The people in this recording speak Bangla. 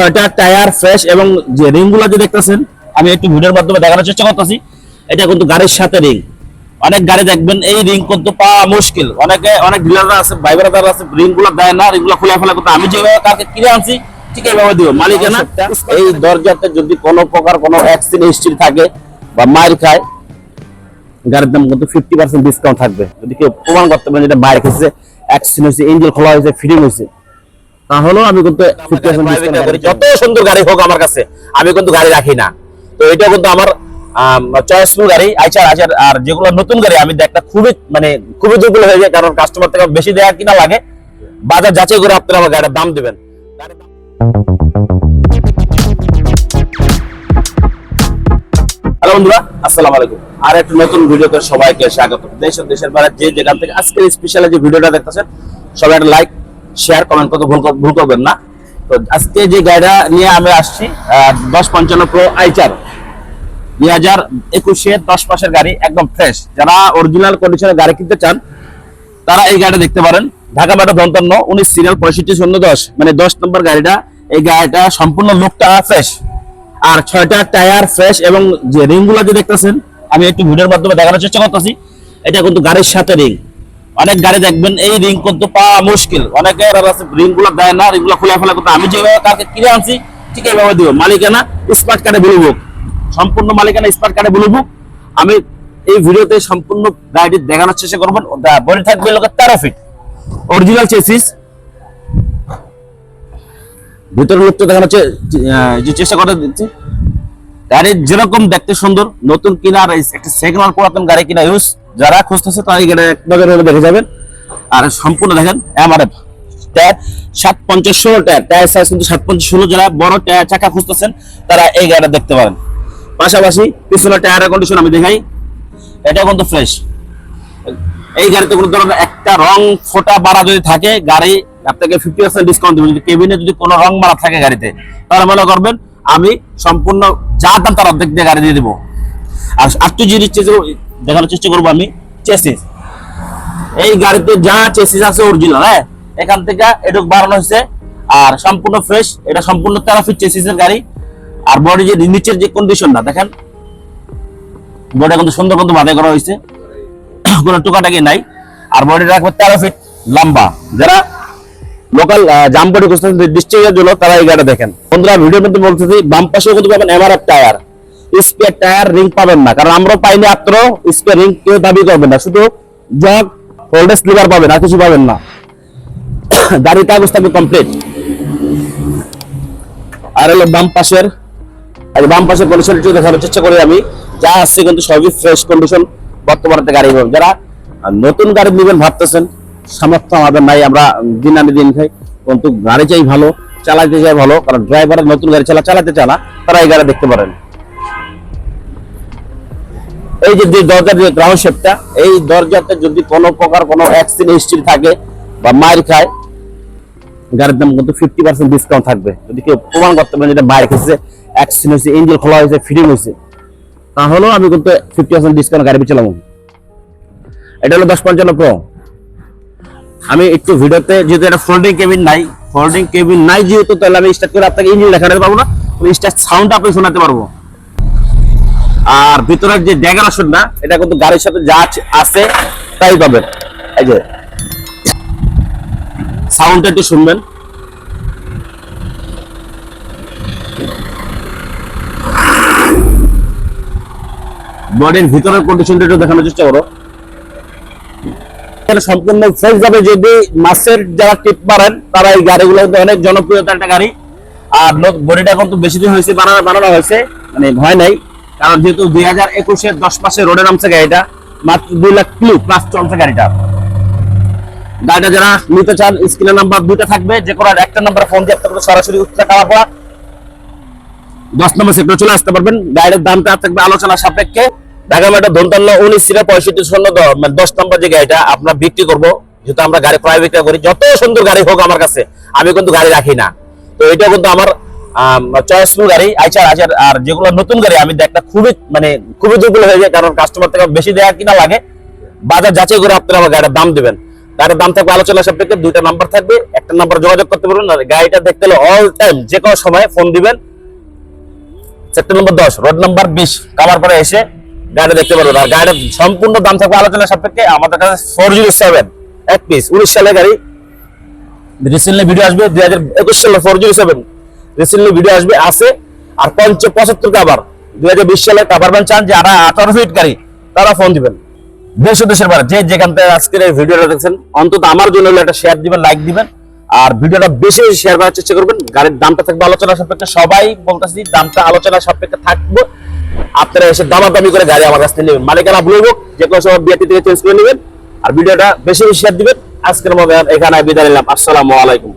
ছয়টা টায়ার ফ্রেশ এবং যে রিংগুলো যে দেখতেছেন আমি একটু ভিডিওর মাধ্যমে দেখানোর চেষ্টা করতেছি। এটা কিন্তু গাড়ির সাথে রিং। অনেক গাড়ি দেখবেন এই রিং কিন্তু পাওয়া মুশকিল। অনেকে অনেক ডিলাররা আছে ভাইবারা যারা আছে রিংগুলো দেয় না রিংগুলো খুলে ফেলা আমি যেভাবে কিনে আনছি ঠিক এইভাবে দিব মালিকানা এই দরজাতে যদি কোনো প্রকার কোনো অ্যাক্সিডেন্ট হিস্ট্রি থাকে বা মার খায় গাড়ির দাম কিন্তু ফিফটি পার্সেন্ট ডিসকাউন্ট থাকবে। যদি কেউ প্রমাণ করতে পারেন যেটা বাইরে খেয়েছে অ্যাক্সিডেন্ট হয়েছে ইঞ্জিন খোলা হয়েছে ফিটিং হয়েছে তাহলেও আমি কিন্তু 50% discount করি। যত সুন্দর গাড়ি হোক আমার কাছে আমি কিন্তু গাড়ি রাখি না। তো এটা কিন্তু আমার চয়েসফুল গাড়ি আইচার আচার আর যেগুলো নতুন গাড়ি আমি একটা খুবই মানে খুবই দুর্বল হয়ে যায় কারণ কাস্টমার থেকে বেশি কিনা লাগে। বাজার যাচাই করে আপনারা আমার গাড়ির দাম দিবেন। হ্যালো বন্ধুরা আসসালামু আলাইকুম। আর একটা নতুন ভিডিওতে সবাইকে স্বাগত। দেশ দেশের বাইরে যে যেখান থেকে আজকের স্পেশাল যে ভিডিওটা দেখতেছেন সবাই একটা লাইক শেয়ার কমেন্ট করতে ভুল ভুল করবেন না। তো আজকে যে গাড়িটা নিয়ে আমি আসছি দশ পঞ্চান্ন প্রো আইচার দুই হাজার একুশে দশ মাসের গাড়ি, একদম ফ্রেশ যারা অরিজিনাল কন্ডিশনের গাড়ি কিনতে চান, তারা এই গাড়িটা দেখতে পারেন। ঢাকা মেট্রো দন্তান্ন উনিশ সিরিয়াল পঁয়ষট্টি শূন্য দশ। মানে দশ নম্বর গাড়িটা, এই গাড়িটা সম্পূর্ণ লুকটা ফ্রেশ আর ছয়টা টায়ার ফ্রেশ এবং যে রিংগুলো যে দেখতেছেন, আমি একটু ভিডিওর মাধ্যমে দেখানোর চেষ্টা করতেছি। এটা কিন্তু গাড়ির সাথে রিং অনেক গাড়ি দেখবেন, এই রিং কিন্তু পাওয়া মুশকিল। অনেকে রিংগুলো দেয় না রিংগুলো খুলে ফেলা কিন্তু আমি যেভাবে কালকে কিনে আনছি, ঠিক এইভাবে দিব। মালিকানা স্মার্ট কার্ডে ব্লু বুক সম্পূর্ণ মালিকানা স্মার্ট কার্ডে ব্লু বুক আমি এই ভিডিওতে সম্পূর্ণ গাড়িটি দেখানোর চেষ্টা করবেন বডি থাকবে লোকের তেরো ফিট অরিজিনাল চেসিস ভিতরের লোকটা দেখানো হচ্ছে যে চেষ্টা করে দিচ্ছি। গাড়ির যেরকম দেখতে সুন্দর, নতুন কিনা আর একটা সেকেন্ড পুরাতন গাড়ি কিনা ইউজ যারা খুঁজতেছে তারা এখানে এক নজরে দেখে যাবেন। আর সম্পূর্ণ দেখেন এমআরএফ টায়ার সাত পঞ্চাশ ষোলো, টায়ার। টায়ার সাইজ কিন্তু সাত পঞ্চাশ ষোলো। যারা বড় টায়ার চাকা খুঁজতেছেন, তারা এই গাড়িটা দেখতে পারেন। পাশাপাশি পিছনে টায়ারের কন্ডিশন আমি দেখাই। এটা কিন্তু ফ্রেশ এই গাড়িতে কোনো ধরনের একটা রং ফোটা বাড়া যদি থাকে, গাড়ি আপনাকে ফিফটি পার্সেন্ট ডিসকাউন্ট দেবেন যদি কেবিনে যদি কোনো রং বাড়া থাকে গাড়িতে, তাহলে মনে করবেন, আমি সম্পূর্ণ যা দাম তার অর্ধেক দিয়ে গাড়ি দিয়ে দেবো। আর আটটু জিনিস দেখানোর চেষ্টা করব আমি। চেসিস এই গাড়িতে যা চেসিস আছে অরিজিনাল হ্যাঁ? এখান থেকে এটুক বাড়ানো হয়েছে। আর সম্পূর্ণ ফ্রেশ এটা সম্পূর্ণ তেরো ফিট চেসিসের গাড়ি। আর বডি যে নিচের যে কন্ডিশনটা দেখেন? বডি কিন্তু সুন্দর কিন্তু বাধাই করা হয়েছে। কোনো টুকাটাকি নাই। আর বডি রাখবে তেরো ফিট লম্বা। যারা লোকাল জাম বডি করছেন ডিস্ট্রিক্টের জন্য তারা এই গাড়িটা দেখেন। বন্ধুরা, ভিডিওর মধ্যে বলতেছি, বাম পাশেও কিন্তু পাবেন MRF tyre spare tyre ring পাবেন না। কারণ আমরা পাইনি মাত্র স্পেয়ার রিং কেউ দাবি করবেন না। শুধু জগ হোল্ডার স্লিভার পাবেন, আর কিছু পাবেন না। গাড়ির কাগজ থাকবে কমপ্লিট আর হলো বাম পাশের আর বাম পাশের কন্ডিশন একটু দেখানোর চেষ্টা করি আমি। যা আসছে কিন্তু সবই ফ্রেশ কন্ডিশন বর্তমানে গাড়ি পাবেন। যারা নতুন গাড়ি নেবেন ভাবতেছেন, সামর্থ্য আমাদের নাই, আমরা দিন আনি দিন খাই। কিন্তু গাড়ি চাই ভালো, চালাতে চাই ভালো, কারণ ড্রাইভার নতুন গাড়ি চালা, চালাতে চালা তারা এই গাড়ি দেখতে পারেন। এই যে দরজার যে গ্রাউন্ড শেপটা এই দরজাতে যদি কোনো প্রকার কোনো অ্যাক্সিডেন্ট হিস্ট্রি থাকে বা মার খায়, গাড়ির দাম কিন্তু ফিফটি পার্সেন্ট ডিসকাউন্ট থাকবে। যদি কেউ প্রমাণ করতে পারেন যেটা বাইরে খেয়েছে অ্যাক্সিডেন্ট হয়েছে ইঞ্জিন খোলা হয়েছে ফিটিং হয়েছে, তাহলেও আমি কিন্তু ফিফটি পার্সেন্ট ডিসকাউন্ট গাড়ি বেচালাম এটা হলো দশ পঞ্চান্ন প্রো আমি একটু ভিডিওতে যেহেতু এটা ফোল্ডিং কেবিন নাই ফোল্ডিং কেবিন নাই যেহেতু, তাহলে আমি স্টার্ট করে আপনাকে ইঞ্জিন দেখাতে পারব না স্টার্ট সাউন্ড আপনি শোনাতে পারব। আর ভিতরের যে ডেকোরেশন না, এটা কিন্তু গাড়ির সাথে যা আছে- তাই পাবেন। এই যে সাউন্ডটা একটু শুনবেন। বডির ভিতরের কন্ডিশনটা একটু দেখানোর চেষ্টা করো। সম্পূর্ণ ফ্রেশ ভাবে যদি মাছের যারা টিপ মারেন, তারা এই গাড়িগুলো অনেক জনপ্রিয়তা একটা গাড়ি। আর বডিটা কিন্তু বেশি দিন হয়েছে, বানানো বানানো হয়েছে মানে ভয় নাই। কারণ যেহেতু দুই হাজার একুশের দশ মাসে রোডে নামছে গাড়িটা, মাত্র দুই লাখ কিলো প্লাস চলছে গাড়িটা। গাড়িটা যারা নিতে চান স্ক্রিনে নাম্বার দুইটা থাকবে, যে কোনো একটা নাম্বার ফোন দিয়ে আপনাদের সরাসরি উত্তর খাওয়া পর দশ নম্বর সেক্টর চলে আসতে পারবেন। গাড়ির দামটা থাকবে আলোচনা সাপেক্ষে। ঢাকা মেট্রো ধনতান্ন উনিশ সিরা পঁয়ষট্টি শূন্য মানে দশ নম্বর যে গাড়িটা আমরা বিক্রি করব, যেহেতু আমরা গাড়ি প্রায় বিক্রি করি, যত সুন্দর গাড়ি হোক আমার কাছে, আমি কিন্তু গাড়ি রাখি না। তো এটা কিন্তু আমার চয়েসফুল গাড়ি, আইচার আচার আর যেগুলো নতুন গাড়ি, আমি একটা খুবই মানে খুবই দুর্বল হয়ে যায়, কারণ কাস্টমার থেকে বেশি দেওয়া কিনা লাগে। বাজার যাচাই করে আপনারা আমার গাড়ির দাম দিবেন। গাড়ির দাম থাকবে আলোচনা সাপেক্ষে দুইটা নাম্বার থাকবে, একটা নাম্বার যোগাযোগ করতে পারবেন, আর গাড়িটা দেখতে হলে অল টাইম যে কোনো সময় ফোন দিবেন। সেক্টর নম্বর দশ রোড নাম্বার বিশ কামার পরে এসে গাড়ি দেখতে পারবেন। আর গাড়ির সম্পূর্ণ দাম থাকবে আলোচনা সাপেক্ষে আমাদের কাছে ফোর জিরো সেভেন এক পিস উনিশ সালের গাড়ি। রিসেন্টলি ভিডিও আসবে, দুই হাজার একুশ সালে four zero seven recently video আসবে, আছে। আর পঞ্চ পঁচাত্তর কাবার দুই হাজার বিশ সালে কাবার ব্যান চান যারা আঠারো ফিট গাড়ি, তারা ফোন দিবেন। দেশ দেশের বাইরে, যে যেখান থেকে আজকের এই ভিডিওটা দেখছেন, অন্তত আমার জন্য একটা শেয়ার দিবেন লাইক দিবেন। আর ভিডিওটা বেশি বেশি শেয়ার করার চেষ্টা করবেন। গাড়ির দামটা থাকবে আলোচনা সাপেক্ষে, সবাই বলতেছি, দামটা আলোচনা সাপেক্ষে থাকবে। আপনারা এসে দামাদামি করে গাড়ি আমার কাছ থেকে নেবেন। মালিকানা ভুলে হোক যে কোনো সময় বিয়াতি থেকে চেঞ্জ করে নেবেন। আর ভিডিওটা বেশি বেশি শেয়ার দিবেন। আজকের মতো এখানে বিদায় নিলাম। আসসালামু আলাইকুম।